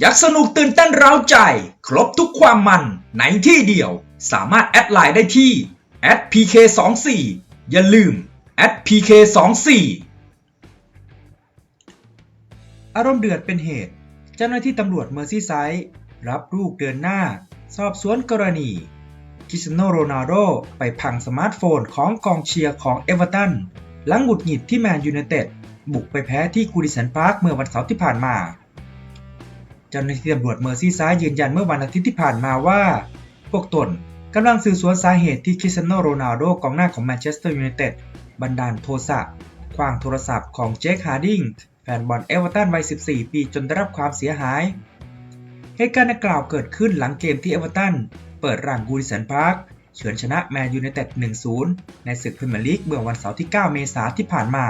อยากสนุกตื่นเต้นเร้าใจ ครบทุกความมันในที่เดียว สามารถแอดไลน์ได้ที่ @pk24 อย่าลืม @pk24 อารมณ์เดือดเป็นเหตุ เจ้าหน้าที่ตำรวจเมอร์ซีไซด์รับลูกเดินหน้า สอบสวนกรณีคิสเตียโนโรนัลโดไปพังสมาร์ทโฟนของกองเชียร์ของเอเวอร์ตันหลังหงุดหงิดที่แมนยูไนเต็ดบุกไปแพ้ที่กูดิสันพาร์คเมื่อวันเสาร์ที่ผ่านมา เจ้าหน้าที่ตำรวจเมอร์ซีไซด์ยืนยันเมื่อวันอาทิตย์ที่ผ่านมาว่า พวกตนกำลังสืบสวนสาเหตุที่คริสเตียโนโรนัลโดกองหน้าของแมนเชสเตอร์ยูไนเต็ดบันดาลโทสะคว้างโทรศัพท์ของเจคฮาร์ดิงแฟนบอลเอเวอร์ตันวัย 14 ปีจนได้รับความเสียหาย เหตุการณ์ดังกล่าวเกิดขึ้นหลังเกมที่เอเวอร์ตันเปิดร่างกูดิสันพาร์คเฉือนชนะแมนยูไนเต็ด 1-0 ในศึกพรีเมียร์ลีกเมื่อวันเสาร์ที่ 9 เมษายนที่ผ่านมา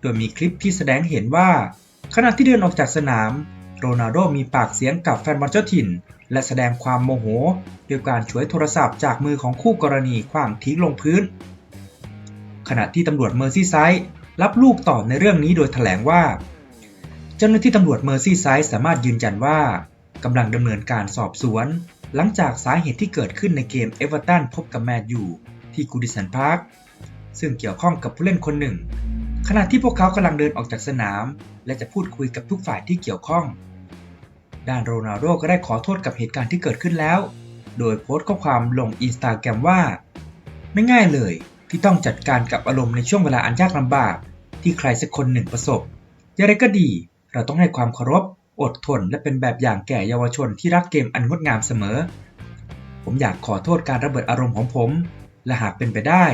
โดยมีคลิปที่แสดงเห็นว่า ขณะที่เดินออกจากสนาม โรนัลโดมีปากเสียงกับแฟนบอลเจ้าถิ่น และแสดงความโมโหด้วยการฉวยโทรศัพท์จากมือของคู่กรณีขว้างทิ้งลงพื้น ขณะที่ตำรวจเมอร์ซี่ไซด์รับลูกต่อในเรื่องนี้โดยแถลงว่า เจ้าหน้าที่ตำรวจเมอร์ซี่ไซด์สามารถยืนยันว่ากำลังดำเนินการสอบสวน หลังจากสาเหตุที่เกิดขึ้นในเกมเอเวอร์ตันพบกับแมนยูที่กูดิสันพาร์คซึ่งเกี่ยวข้องกับผู้เล่นคนหนึ่ง ขณะที่พวกเขากำลังเดินออกจากสนาม และจะพูดคุยกับทุกฝ่ายที่เกี่ยวข้อง ด้านโรนัลโดก็ได้ขอโทษกับเหตุการณ์ที่เกิดขึ้นแล้ว โดยโพสต์ข้อความลงอินสตาแกรมว่า ไม่ง่ายเลยที่ต้องจัดการกับอารมณ์ในช่วงเวลาอันยากลำบาก ที่ใครสักคนหนึ่งประสบอย่างไรก็ดี เราต้องให้ความเคารพ อดทน และเป็นแบบอย่างแก่เยาวชนที่รักเกมอันงดงามเสมอ ผมอยากขอโทษการระเบิดอารมณ์ของผม และหากเป็นไปได้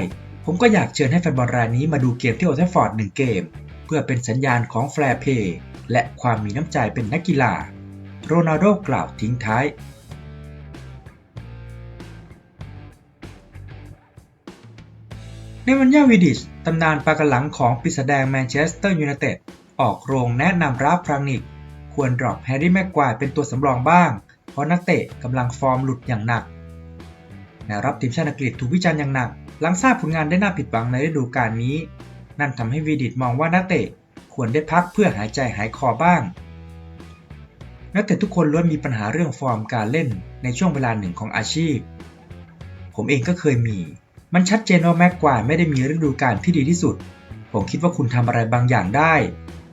ผมก็อยากเชิญให้แฟนบอลรายนี้มาดูเกมที่โอลด์แทฟฟอร์ดหนึ่งเกม เพื่อเป็นสัญญาณของแฟร์เพย์และความมีน้ำใจเป็นนักกีฬา โรนัลโดกล่าวทิ้งท้ายในวันย่าวิดิชตำนานปากกหลังของปีศาจแดงแมนเชสเตอร์ยูไนเต็ดออกโรงแนะนำราฟพรังนิก ควรดรอปแฮร์รี่แม็กควายเป็นตัวสำรองบ้าง เพราะนักเตะกำลังฟอร์มหลุดอย่างหนักแนวรับทีมชาติอังกฤษถูกวิจารณ์อย่างหนัก หลังทราบผลงานได้น่าผิดหวังในฤดูกาลนี้ นั่นทำให้วีดิชมองว่านักเตะควรได้พักเพื่อหายใจหายคอบ้าง นักเตะทุกคนล้วนมีปัญหาเรื่องฟอร์มการเล่นในช่วงเวลาหนึ่งของอาชีพ ผมเองก็เคยมี มันชัดเจนว่าแม็กควายไม่ได้มีฤดูกาลที่ดีที่สุด ผมคิดว่าคุณทำอะไรบางอย่างได้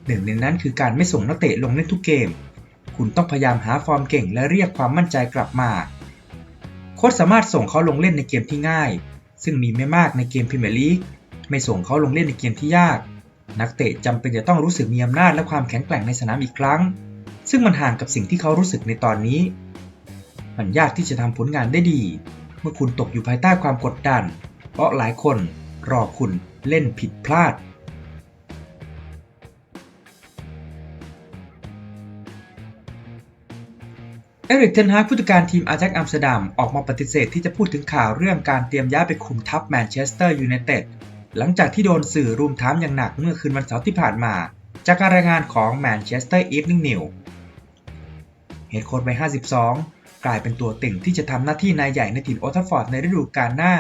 หนึ่งในนั้นคือการไม่ส่งนักเตะลงเล่นทุกเกม คุณต้องพยายามหาฟอร์มเก่งและเรียกความมั่นใจกลับมาโค้ชสามารถส่งเขาลงเล่นในเกมที่ง่าย ซึ่งมีไม่มากในเกมพรีเมียร์ลีกไม่ส่งเขาลงเล่นในเกมที่ยาก นักเตะจำเป็นจะต้องรู้สึกมีอำนาจและความแข็งแกร่งในสนามอีกครั้ง ซึ่งมันห่างกับสิ่งที่เขารู้สึกในตอนนี้ มันยากที่จะทำผลงานได้ดี เมื่อคุณตกอยู่ภายใต้ความกดดัน เพราะหลายคนรอคุณเล่นผิดพลาด เอริกเทนฮากผู้จัดการทีมอาแจ็คอัมสเตอร์ดัมออกมาปฏิเสธที่จะพูดถึงข่าวเรื่องการเตรียมย้ายไปคุมทัพแมนเชสเตอร์ยูไนเต็ดหลังจากที่โดนสื่อรุมถามอย่างหนักเมื่อคืนวันเสาร์ที่ผ่านมา จากการรายงานของแมนเชสเตอร์อีฟนิ่งนิวเฮดโค้ชวัย52 กลายเป็นตัวติ่งที่จะทำหน้าที่นายใหญ่ในถิ่นโอลทัฟฟอร์ดในฤดูกาลหน้า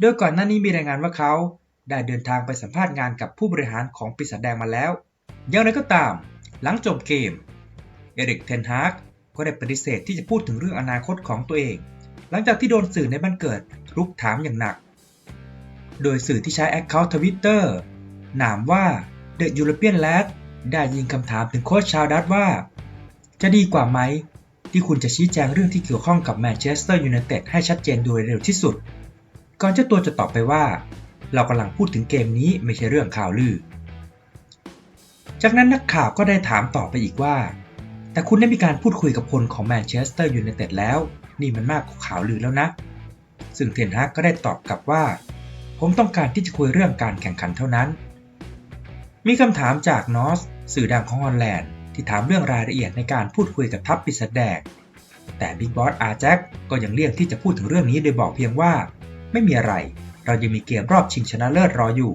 โดยก่อนหน้านี้มีรายงานว่าเขาได้เดินทางไปสัมภาษณ์งานกับผู้บริหารของปีศาจแดงมาแล้วอย่างไรก็ตาม หลังจบเกม เอริกเทนฮาก ก็ได้ปฏิเสธที่จะพูดถึงเรื่องอนาคตของตัวเอง หลังจากที่โดนสื่อในบ้านเกิดรุกถามอย่างหนัก โดยสื่อที่ใช้แอคเคาท์ทวิตเตอร์นามว่า The European Lad ได้ยิงคำถามถึงโค้ชชาวดัตว่า จะดีกว่าไหม ที่คุณจะชี้แจงเรื่องที่เกี่ยวข้องกับแมนเชสเตอร์ยูไนเต็ดให้ชัดเจนโดยเร็วที่สุด ก่อนเจ้าตัวจะตอบไปว่า เรากำลังพูดถึงเกมนี้ไม่ใช่เรื่องข่าวลือ จากนั้นนักข่าวก็ได้ถามต่อไปอีกว่า แต่คุณได้มีการพูดคุยกับคนของแมนเชสเตอร์ยูไนเต็ดแล้ว นี่มันมากกว่าข่าวลือแล้วนะ ซึ่งเทนฮากก็ได้ตอบกลับว่า ผมต้องการที่จะคุยเรื่องการแข่งขันเท่านั้น มีคำถามจากนอสสื่อดังของฮอลแลนด์ที่ถามเรื่องรายละเอียดในการพูดคุยกับทัพปิศาจแดงแต่บิ๊กบอสอาแจ็คก็ยังเลี่ยงที่จะพูดถึงเรื่องนี้โดยบอกเพียงว่า ไม่มีอะไร เรายังมีเกมรอบชิงชนะเลิศรออยู่